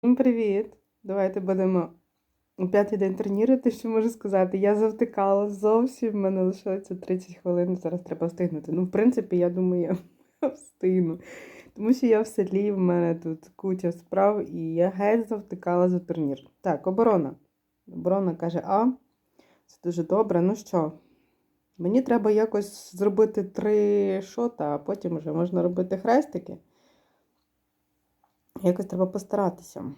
Всім привіт! Давайте будемо п'ятий день турніру, що можу сказати. Я завтикала зовсім, в мене лишилося 30 хвилин, зараз треба встигнути. Ну, в принципі, я думаю, я встигну. Тому що я в селі, в мене тут куча справ, і я геть завтикала за турнір. Так, оборона. Оборона каже, а, це дуже добре. Ну що, мені треба якось зробити три шота, а потім вже можна робити хрестики. Якось треба постаратися.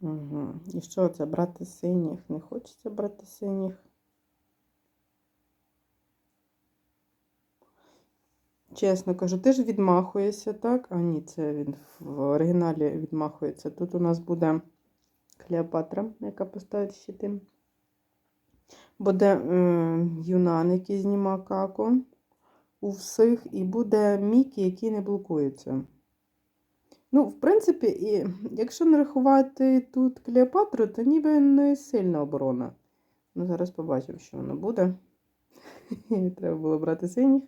Угу. І що це? Брати синіх? Не хочеться брати синіх. Чесно кажу, ти ж відмахуєшся, так? А ні, це він в оригіналі відмахується. Тут у нас буде Клеопатра, яка поставить щити. Буде е, Юнан, який зніма каку у всіх, і буде Мікі, який не блокується. Ну, в принципі, і, якщо не рахувати тут Клеопатру, то ніби не сильна оборона. Ну, зараз побачимо, що воно буде. Треба було брати синіх.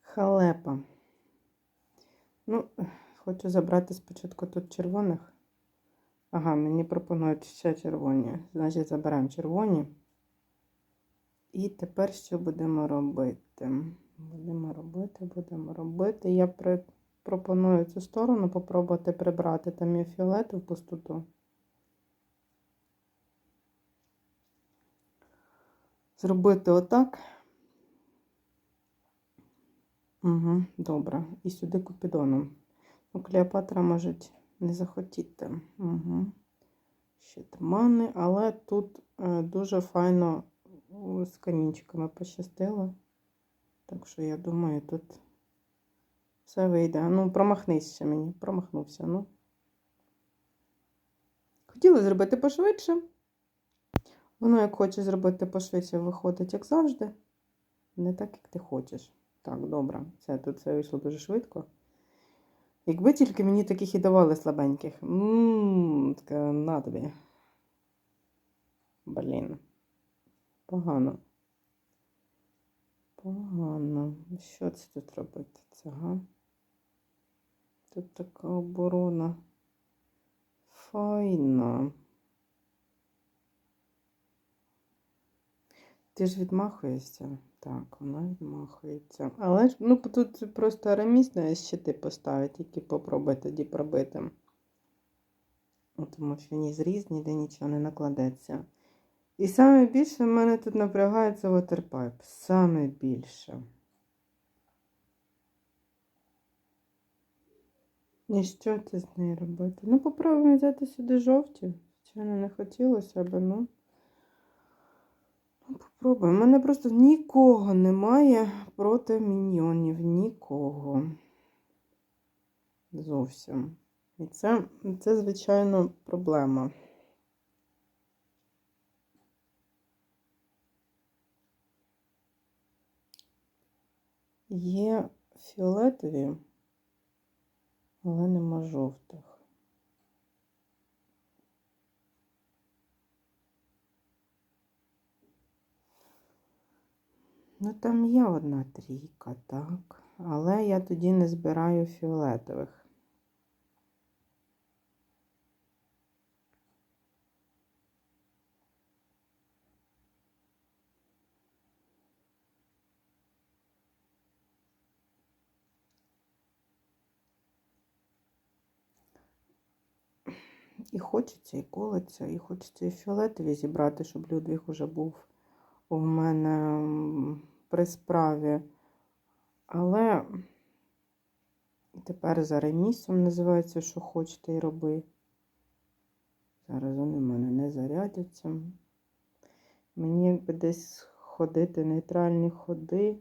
Халепа. Ну, хочу забрати спочатку тут червоних. Ага, мені пропонують ще червоні. Значить, заберемо червоні. І тепер що будемо робити? Будемо робити, будемо робити. Я при... пропоную цю сторону попробувати прибрати там є фіолет в пустоту. Зробити отак. Угу, добре. І сюди купідоном. Ну, Клеопатра може не захотіти. Угу. Ще тмани, але тут е, дуже файно з камінчиками пощастило. Так що я думаю, тут все вийде. Ну, промахнись ще мені, промахнувся. ну. Хотіла зробити пошвидше. Воно, як хоче зробити пошвидше, виходить, як завжди. Не так, як ти хочеш. Так, добре. Все, тут все вийшло дуже швидко. Якби тільки мені таких і давали слабеньких. Ммм, на тобі. Блін. Погано. Погано. Що це тут робити? Це, га? Тут така оборона. Файна. Ти ж відмахуєшся? Так, вона відмахується. Але ж, ну, тут просто ремісне щити поставить, які попробуй тоді пробити. Тому що ні зріз, ніде нічого не накладеться. І саме більше в мене тут напрягається waterpipe. Саме більше. І що це з нею робити? Ну, попробуємо взяти сюди жовті. Звичайно, не хотілося б, ну. Ну, попробуємо. У мене просто нікого немає проти міньйонів. Нікого. Зовсім. І це, це звичайно, проблема. Є фіолетові, але нема жовтих. Ну, там є одна трійка, так, але я тоді не збираю фіолетових. І хочеться, і колеться, і хочеться і фіолетові зібрати, щоб Людвіг уже був у мене при справі. Але тепер за ремісом називається, що хочете і роби. Зараз вони в мене не зарядяться. Мені якби десь ходити нейтральні ходи.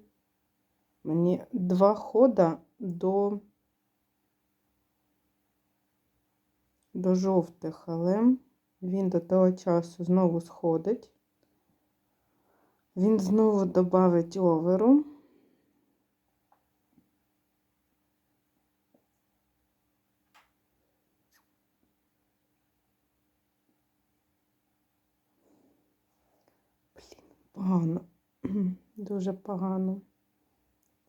Мені два хода до до жовтих, але він до того часу знову сходить. Він знову додавить оверу. Погано, дуже погано.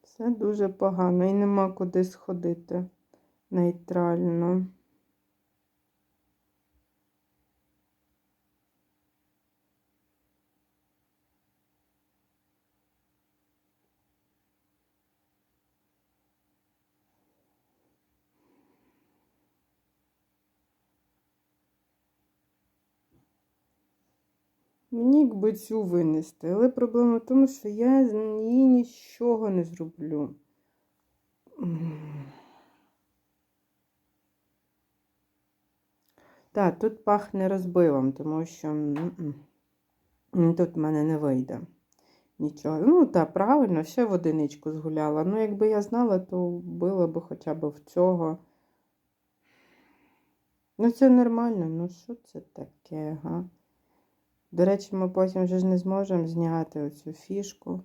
Все дуже погано і нема куди сходити нейтрально. Мені якби цю винести, але проблема в тому, що я з її нічого не зроблю. Так, тут пахне розбивом, тому що тут в мене не вийде нічого. Ну, так, правильно, ще в одиничку згуляла. Ну, якби я знала, то було б хоча б в цього. Ну, це нормально, ну що це таке, га? До речі, ми потім вже ж не зможемо зняти оцю фішку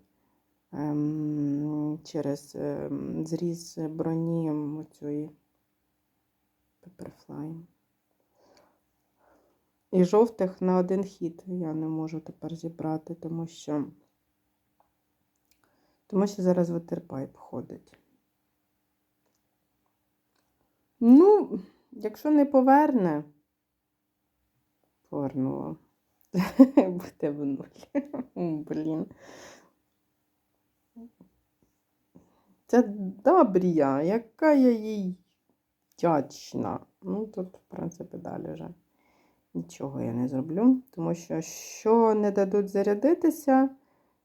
ем, через ем, зріз броні оцієї Pepperfly. І жовтих на один хід я не можу тепер зібрати, тому що тому що зараз ватерпайп ходить. Ну, якщо не поверне, повернула. Буде в нуль. Блін. Це добрія, яка я їй вдячна. Ну, тут, в принципі, далі вже нічого я не зроблю, тому що що не дадуть зарядитися,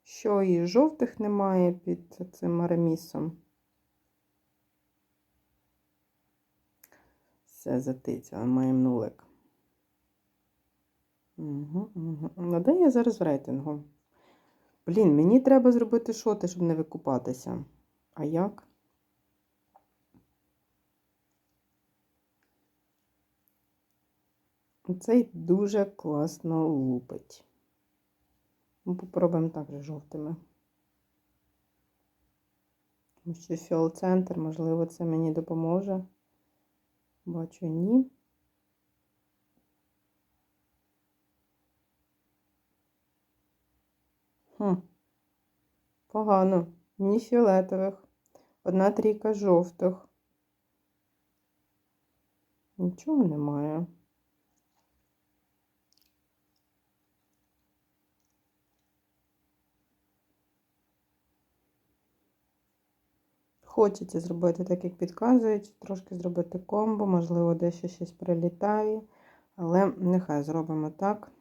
що і жовтих немає під цим арамісом. Все затиця, маємо нулик. Угу, угу. Ну, де я зараз в рейтингу? Блін, мені треба зробити шоти, щоб не викупатися. А як? Цей дуже класно лупить. Ми попробуємо так же жовтими. Тому що фіол-центр, можливо, це мені допоможе. Бачу, ні. Хм. Погано. Ні фіолетових. Одна трійка жовтих. Нічого немає. Хочеться зробити так, як підказують, трошки зробити комбо, можливо, дещо щось прилітає, але нехай зробимо так.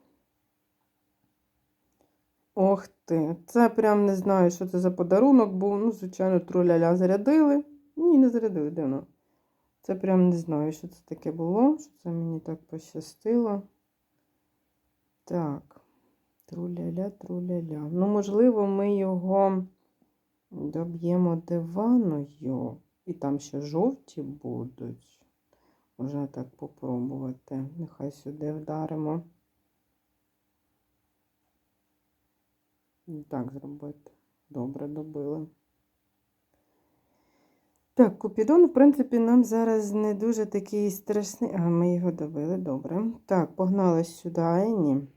Ох ти, це прям не знаю, що це за подарунок був. Ну, звичайно, труляля зарядили. Ні, не зарядили, дивно. Це прям не знаю, що це таке було, що це мені так пощастило. Так, труляля, труляля. Ну, можливо, ми його доб'ємо диваною. І там ще жовті будуть. Можна так попробувати. Нехай сюди вдаримо. Так зробити. Добре добили. Так, Купідон, в принципі, нам зараз не дуже такий страшний. А, ми його добили, добре. Так, погнали сюди, Ені.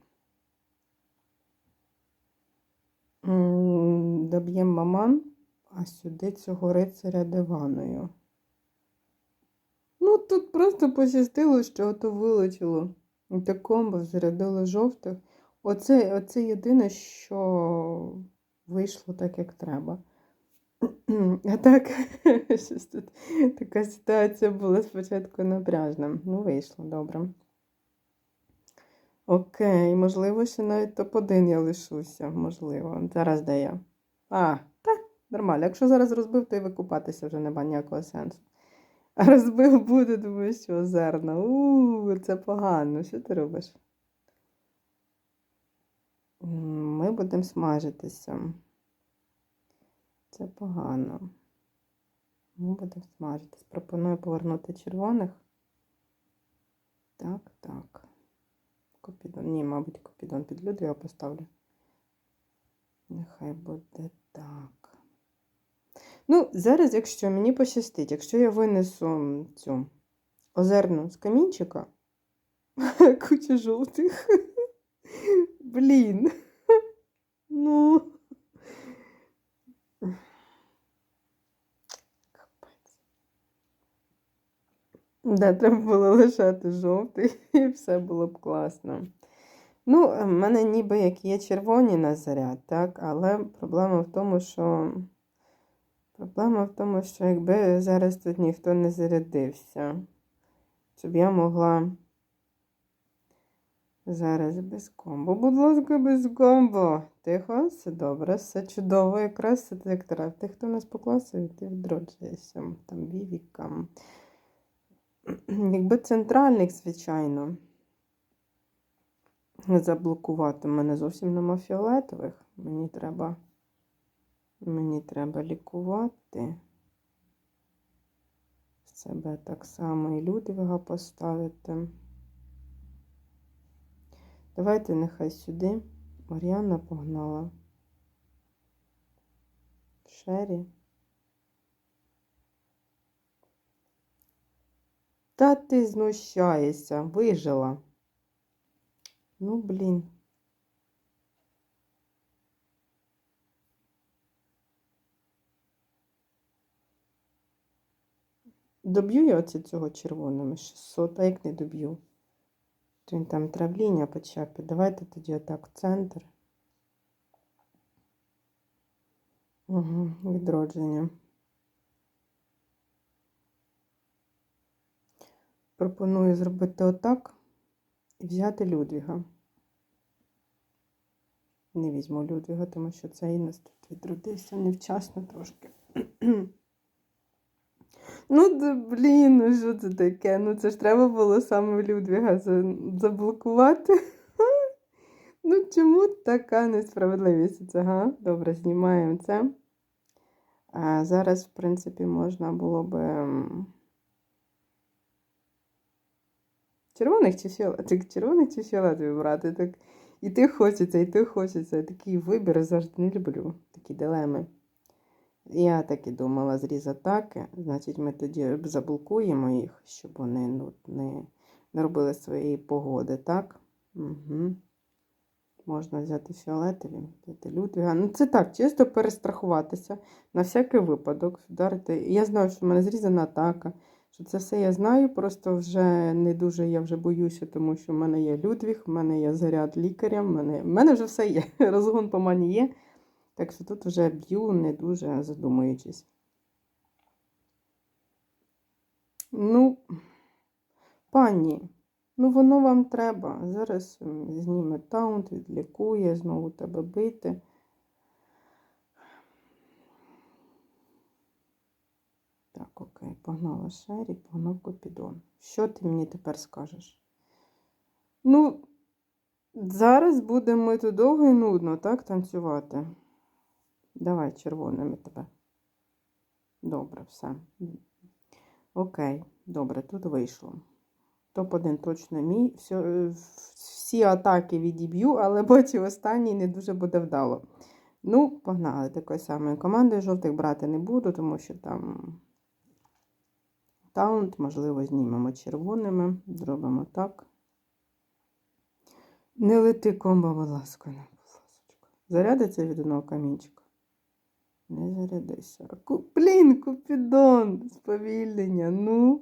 Доб'ємо маман, а сюди цього рицаря диваною. Ну, тут просто пощастило, що ото вилучило. І так комбо зарядило жовтих. Оце, оце єдине, що вийшло так, як треба. А так, щось тут така ситуація була спочатку напряжна. Ну, вийшло, добре. Окей, можливо, ще навіть топ-1 я лишуся, можливо. Зараз де я? А, так, нормально. Якщо зараз розбив, то і викупатися вже нема ніякого сенсу. А розбив буде, думаю, що озерна. У, це погано. Що ти робиш? Ми будемо смажитися. Це погано. Ми будемо смажитись. Пропоную повернути червоних. Так, так. Копідон. Ні, мабуть, копідон під люд я поставлю. Нехай буде так. Ну, зараз, якщо мені пощастить, якщо я винесу цю озерну з камінчика, куча жовтих. Блін. Ну. Капець. Да, треба було лишати жовтий, і все було б класно. Ну, в мене ніби як є червоні на заряд, так? Але проблема в тому, що. Проблема в тому, що якби зараз тут ніхто не зарядився, щоб я могла зараз без комбо. Будь ласка, без комбо. Тихо, все добре, все чудово, якраз все як треба. Тих, хто нас покласив, ти відроджуєшся. Там вівікам. Якби центральник, звичайно, заблокувати. Мене зовсім нема фіолетових. Мені треба. Мені треба лікувати. Себе так само і Людвига поставити. Давайте нехай сюди. Мар'яна погнала. Шері. Та ти знущаєшся, вижила. Ну, блін. Доб'ю я оце цього червоними 600, а як не доб'ю? Він там травління почепить. Давайте тоді отак в центр. Угу, відродження. Пропоную зробити отак і взяти Людвіга. Не візьму Людвіга, тому що цей нас тут відродився невчасно трошки. Ну, блін, ну що це таке? Ну це ж треба було саме Людвіга заблокувати. Ну, чому така несправедливість? Це, га? Добре, знімаємо це. А зараз, в принципі, можна було би. Червоних чи фіолетових? Червоних чи фіолетових брати? Так і ти хочеться, і ти хочеться. Такий вибір завжди не люблю. Такі дилеми. Я так і думала, зріз атаки. Значить, ми тоді заблокуємо їх, щоб вони ну, не, не робили своєї погоди, так? Угу. Можна взяти фіолетові, взяти Людвіга. Ну, це так, чисто перестрахуватися на всякий випадок. Вдарити. Я знаю, що в мене зрізана атака. Що це все я знаю, просто вже не дуже я вже боюся, тому що в мене є Людвіг, в мене є заряд лікаря, в мене, в мене вже все є. Розгон по мані є. Так що тут вже б'ю, не дуже задумуючись. Ну, пані, ну воно вам треба. Зараз зніме таунт, відлікує, знову тебе бити. Так, окей, погнала Шері, погнав Купідон. Що ти мені тепер скажеш? Ну, зараз будемо ми тут довго і нудно, так, танцювати. Давай червоними тебе. Добре, все. Окей, добре, тут вийшло. Топ-1 точно мій. Всьо- е, всі атаки відіб'ю, але потім останній не дуже буде вдало. Ну, погнали. Такої самої команди жовтих брати не буду, тому що там таунт, можливо, знімемо червоними. Зробимо так. Не лети комбо, будь ласка, не, будь ласочка. Зарядиться від одного камінчика. Не зарядися. Блін, Купідон, сповільнення, ну.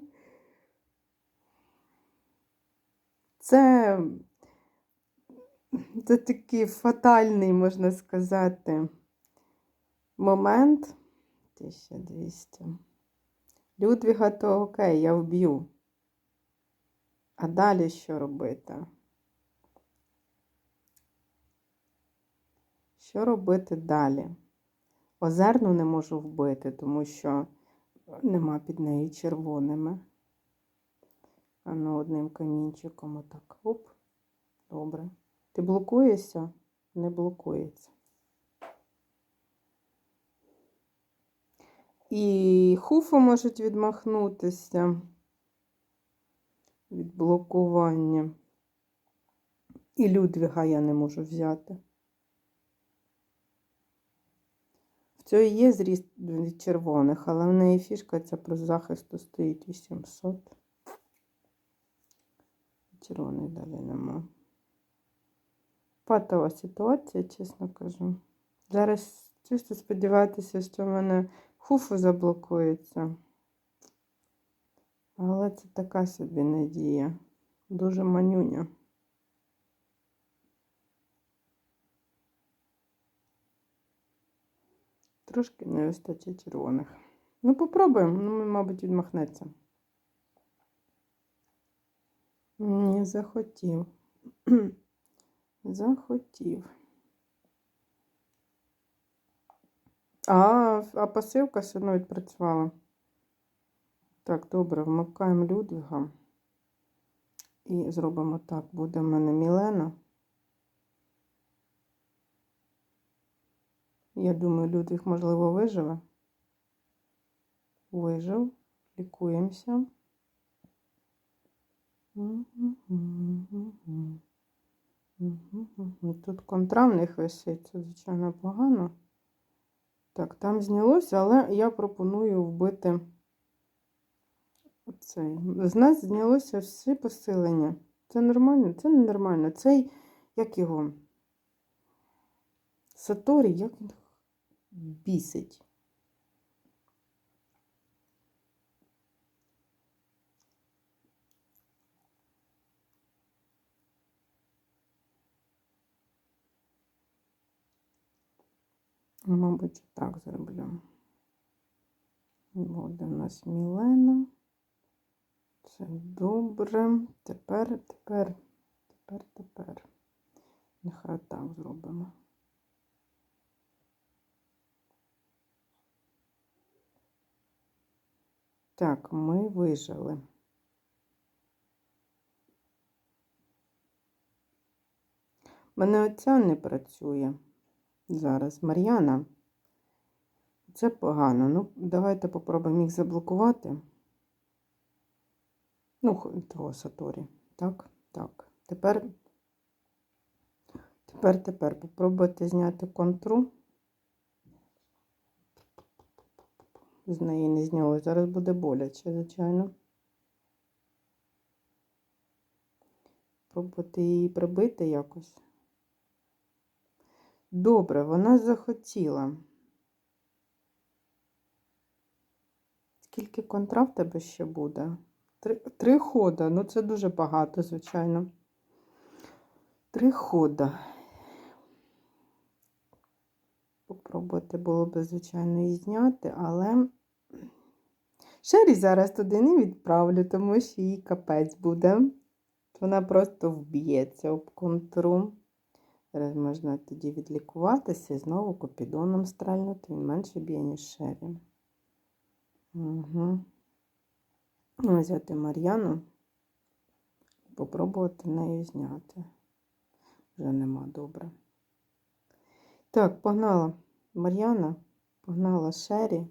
Це, це такий фатальний, можна сказати, момент. 1200. Людвіга, то окей, я вб'ю. А далі що робити? Що робити далі? Озерну не можу вбити, тому що нема під нею червоними. А одним камінчиком отак. Оп. Добре. Ти блокуєшся? Не блокується. І хуфи можуть відмахнутися від блокування. І Людвіга я не можу взяти. В цього є зріст від червоних, але в неї фішка ця про захисту стоїть 800. Червоних далі нема. Патова ситуація, чесно кажу. Зараз чисто сподіватися, що в мене хуфу заблокується. Але це така собі надія. Дуже манюня. Трошки не вистачить червоних. Ну, попробуємо, ну, мабуть, відмахнеться. Не захотів. захотів. А, а пасивка все одно відпрацювала. Так, добре, вмикаємо Людвіга. І зробимо так. Буде в мене Мілена. Я думаю, Людвіг, можливо, виживе. Вижив. Лікуємося. Тут контра в висить, це, звичайно, погано. Так, там знялося, але я пропоную вбити оцей. З нас знялося всі посилення. Це нормально? Це ненормально. Цей, як його? Саторі, як він бісить. Мабуть, так зроблю. Буде у нас Мілена. Це добре. Тепер, тепер, тепер, тепер. Нехай так зробимо. Так, ми вижили. Мене оця не працює зараз. Мар'яна. Це погано. Ну, давайте попробуємо їх заблокувати. Ну, того Саторі. Так, так. Тепер, тепер, тепер попробуйте зняти контру. З неї не зняли. Зараз буде боляче, звичайно. Пробувати її прибити якось. Добре, вона захотіла. Скільки контра в тебе ще буде? Три, три хода. Ну, це дуже багато, звичайно. Три хода. Попробувати було б, звичайно, її зняти, але Шері зараз туди не відправлю, тому що їй капець буде. Вона просто вб'ється об контру. Зараз можна тоді відлікуватися і знову копідоном стрельнути. Він менше б'є, ніж Шері. Угу. Взяти Мар'яну і попробувати нею зняти. Вже нема добре. Так, погнала Мар'яна, погнала Шері.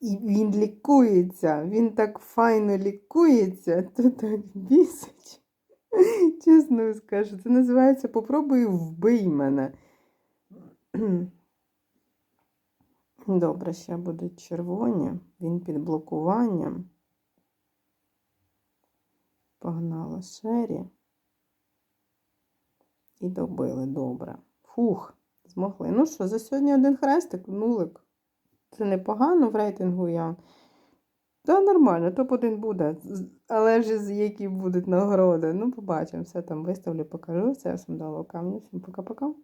І він лікується, він так файно лікується, то так бісить. Чесно скажу, це називається Попробуй вбий мене. Добре, ще будуть червоні. Він під блокуванням. Погнала Шері. І добили добре. Фух, змогли. Ну що, за сьогодні один хрестик, нулик. Це непогано в рейтингу я. Та нормально, топ-1 буде. Але ж які будуть нагороди. Ну, побачимо. Все там виставлю, покажу. Все, я сам дала камінь. Всім пока-пока.